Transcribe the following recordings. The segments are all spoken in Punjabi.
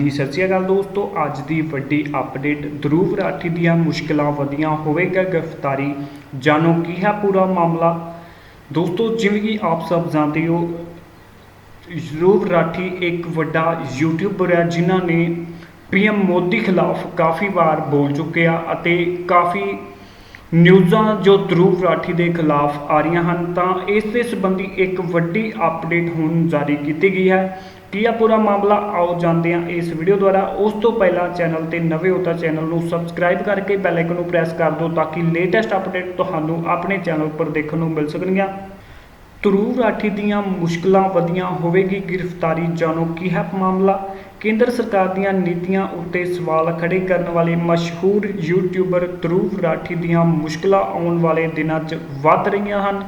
ਜੀ, ਸਤਿ ਸ਼੍ਰੀ ਅਕਾਲ ਦੋਸਤੋ। ਅੱਜ ਦੀ ਵੱਡੀ ਅਪਡੇਟ ਧਰੂਵ ਰਾਠੀ ਦੀਆਂ ਮੁਸ਼ਕਲਾਂ ਵਧੀਆਂ ਹੋਵੇਗਾ। ਗ੍ਰਿਫਤਾਰੀ, ਜਾਣੋ ਕੀ ਹੈ ਪੂਰਾ ਮਾਮਲਾ? ਦੋਸਤੋ, ਜਿਵੇਂ ਕਿ ਆਪ ਸਭ ਜਾਣਦੇ ਹੋ ਧਰੂਵ ਰਾਠੀ ਇੱਕ ਵੱਡਾ ਯੂਟਿਊਬਰ ਹੈ, ਜਿਨ੍ਹਾਂ ਨੇ ਪੀਐਮ ਮੋਦੀ ਖਿਲਾਫ ਕਾਫੀ ਵਾਰ ਬੋਲ ਚੁੱਕੇ ਆ ਅਤੇ ਕਾਫੀ ਨਿਊਜ਼ਾਂ ਜੋ ਧਰੂਵ ਰਾਠੀ ਦੇ ਖਿਲਾਫ ਆ ਰਹੀਆਂ ਹਨ, ਤਾਂ ਇਸ ਦੇ ਸੰਬੰਧੀ ਇੱਕ ਵੱਡੀ ਅਪਡੇਟ ਹੁਣ ਜਾਰੀ ਕੀਤੀ ਗਈ ਹੈ। ਕੀ ਆ ਪੂਰਾ ਮਾਮਲਾ? ਆਓ ਜਾਣਦੇ ਹਾਂ ਇਸ ਵੀਡੀਓ ਦੁਆਰਾ। ਉਸ ਤੋਂ ਪਹਿਲਾਂ ਚੈਨਲ ਤੇ ਨਵੇਂ ਹੋ ਤਾਂ ਚੈਨਲ ਨੂੰ ਸਬਸਕ੍ਰਾਈਬ ਕਰਕੇ ਬੈਲ ਆਈਕਨ ਨੂੰ ਪ੍ਰੈਸ ਕਰ ਦਿਓ ਤਾਂ ਕਿ ਲੇਟੈਸਟ ਅਪਡੇਟ ਤੁਹਾਨੂੰ ਆਪਣੇ ਚੈਨਲ ਉੱਪਰ ਦੇਖਣ ਨੂੰ ਮਿਲ ਸਕਣਗੀਆਂ। ਧਰੂਵ ਰਾਠੀ ਦੀਆਂ ਮੁਸ਼ਕਲਾਂ ਵਧੀਆਂ ਹੋਵੇਗੀ। ਗ੍ਰਿਫਤਾਰੀ ਜਾਣੋ ਕੀ ਹੈ ਮਾਮਲਾ? ਕੇਂਦਰ ਸਰਕਾਰ ਦੀਆਂ ਨੀਤੀਆਂ ਉੱਤੇ ਸਵਾਲ ਖੜੇ ਕਰਨ ਵਾਲੇ ਮਸ਼ਹੂਰ ਯੂਟਿਊਬਰ ਧਰੂਵ ਰਾਠੀ ਦੀਆਂ ਮੁਸ਼ਕਲਾਂ ਆਉਣ ਵਾਲੇ ਦਿਨਾਂ 'ਚ ਵੱਧ ਰਹੀਆਂ ਹਨ।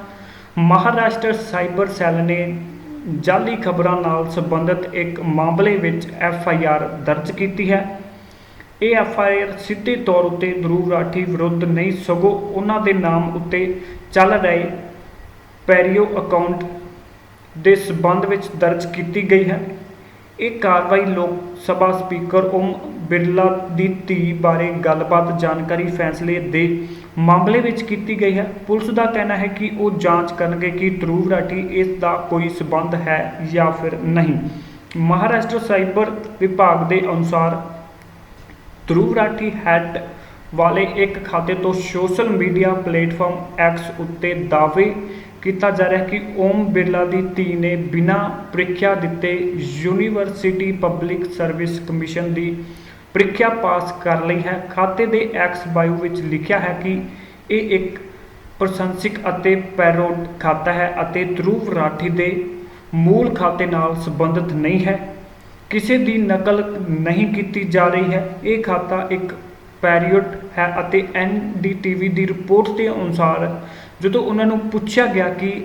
ਮਹਾਰਾਸ਼ਟਰ ਸਾਈਬਰ ਸੈੱਲ ਨੇ ਜਾਲੀ ਖਬਰਾਂ ਨਾਲ ਸੰਬੰਧਿਤ ਇੱਕ ਮਾਮਲੇ ਵਿੱਚ ਐਫ ਆਈ ਆਰ ਦਰਜ ਕੀਤੀ ਹੈ। ਇਹ ਐਫ ਆਈ ਆਰ ਸਿੱਧੇ ਤੌਰ ਉੱਤੇ ਧਰੂਵ ਰਾਠੀ ਵਿਰੁੱਧ ਨਹੀਂ, ਸਗੋਂ ਉਹਨਾਂ ਦੇ ਨਾਮ ਉੱਤੇ ਚੱਲ ਰਹੇ ਪੈਰੀਓ ਅਕਾਊਂਟ ਦੇ ਸਬੰਧ ਵਿੱਚ ਦਰਜ ਕੀਤੀ ਗਈ ਹੈ। ਇਹ ਕਾਰਵਾਈ ਲੋਕ ਸਭਾ ਸਪੀਕਰ ਓਮ ਬਿਰਲਾ ਦੀ ਧੀ ਬਾਰੇ ਗੱਲਬਾਤ ਜਾਣਕਾਰੀ ਫੈਸਲੇ ਦੇ ਮਾਮਲੇ ਵਿੱਚ ਕੀਤੀ ਗਈ ਹੈ। ਪੁਲਿਸ ਦਾ ਕਹਿਣਾ ਹੈ ਕਿ ਉਹ ਜਾਂਚ ਕਰਨਗੇ ਕਿ ਧਰੂਵ ਰਾਠੀ ਇਸ ਦਾ ਕੋਈ ਸਬੰਧ ਹੈ ਜਾਂ ਫਿਰ ਨਹੀਂ। ਮਹਾਰਾਸ਼ਟਰ ਸਾਈਬਰ ਵਿਭਾਗ ਦੇ ਅਨੁਸਾਰ ਧਰੂਵ ਰਾਠੀ ਹੈਡ ਵਾਲੇ ਇੱਕ ਖਾਤੇ ਤੋਂ ਸੋਸ਼ਲ ਮੀਡੀਆ ਪਲੇਟਫਾਰਮ ਐਕਸ ਉੱਤੇ ਦਾਅਵੇ ਕੀਤਾ ਜਾ ਰਿਹਾ ਕਿ ਓਮ ਬਿਰਲਾ ਦੀ ਧੀ ਨੇ ਬਿਨਾਂ ਪ੍ਰੀਖਿਆ ਦਿੱਤੇ ਯੂਨੀਵਰਸਿਟੀ ਪਬਲਿਕ ਸਰਵਿਸ ਕਮਿਸ਼ਨ ਦੀ ਪ੍ਰੀਖਿਆ ਪਾਸ ਕਰ ਲਈ ਹੈ। ਖਾਤੇ ਦੇ ਐਕਸ ਬਾਇਓ ਵਿੱਚ ਲਿਖਿਆ ਹੈ ਕਿ ਇਹ ਇੱਕ ਪ੍ਰਸ਼ੰਸਕ ਅਤੇ ਪੈਰੋਡ ਖਾਤਾ ਹੈ ਅਤੇ ਧਰੂਵ ਰਾਠੀ ਦੇ ਮੂਲ ਖਾਤੇ ਨਾਲ ਸੰਬੰਧਿਤ ਨਹੀਂ ਹੈ। ਕਿਸੇ ਦੀ ਨਕਲ ਨਹੀਂ ਕੀਤੀ ਜਾ ਰਹੀ ਹੈ। ਇਹ ਖਾਤਾ ਇੱਕ ਪੈਰੀਓਡ ਹੈ ਅਤੇ ਐਨਡੀਟੀਵੀ ਦੀ ਰਿਪੋਰਟ ਦੇ ਅਨੁਸਾਰ ਜਦੋਂ ਉਹਨਾਂ ਨੂੰ ਪੁੱਛਿਆ ਗਿਆ ਕਿ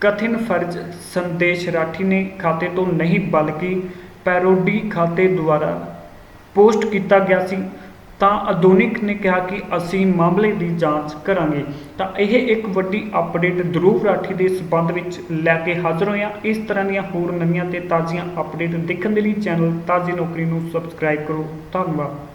ਕਥਿਨ ਫਰਜ਼ ਸੰਦੇਸ਼ ਰਾਠੀ ਨੇ ਖਾਤੇ ਤੋਂ ਨਹੀਂ, ਬਲਕਿ ਪੈਰੋਡੀ ਖਾਤੇ ਦੁਆਰਾ ਪੋਸਟ ਕੀਤਾ ਗਿਆ ਸੀ, ਤਾਂ ਆਧੁਨਿਕ ਨੇ ਕਿਹਾ ਕਿ ਅਸੀਂ ਮਾਮਲੇ ਦੀ ਜਾਂਚ ਕਰਾਂਗੇ। ਤਾਂ ਇਹ ਇੱਕ ਵੱਡੀ ਅਪਡੇਟ ਧਰੂਵ ਰਾਠੀ ਦੇ ਸਬੰਧ ਵਿੱਚ ਲੈ ਕੇ ਹਾਜ਼ਰ ਹੋਏ ਹਾਂ ਇਸ ਤਰ੍ਹਾਂ ਦੀਆਂ ਹੋਰ ਨਵੀਆਂ ਤੇ ਤਾਜ਼ੀਆਂ ਅਪਡੇਟ ਦੇਖਣ ਦੇ ਲਈ ਚੈਨਲ ਤਾਜ਼ੀ ਨੌਕਰੀ ਨੂੰ ਸਬਸਕ੍ਰਾਈਬ ਕਰੋ। ਧੰਨਵਾਦ।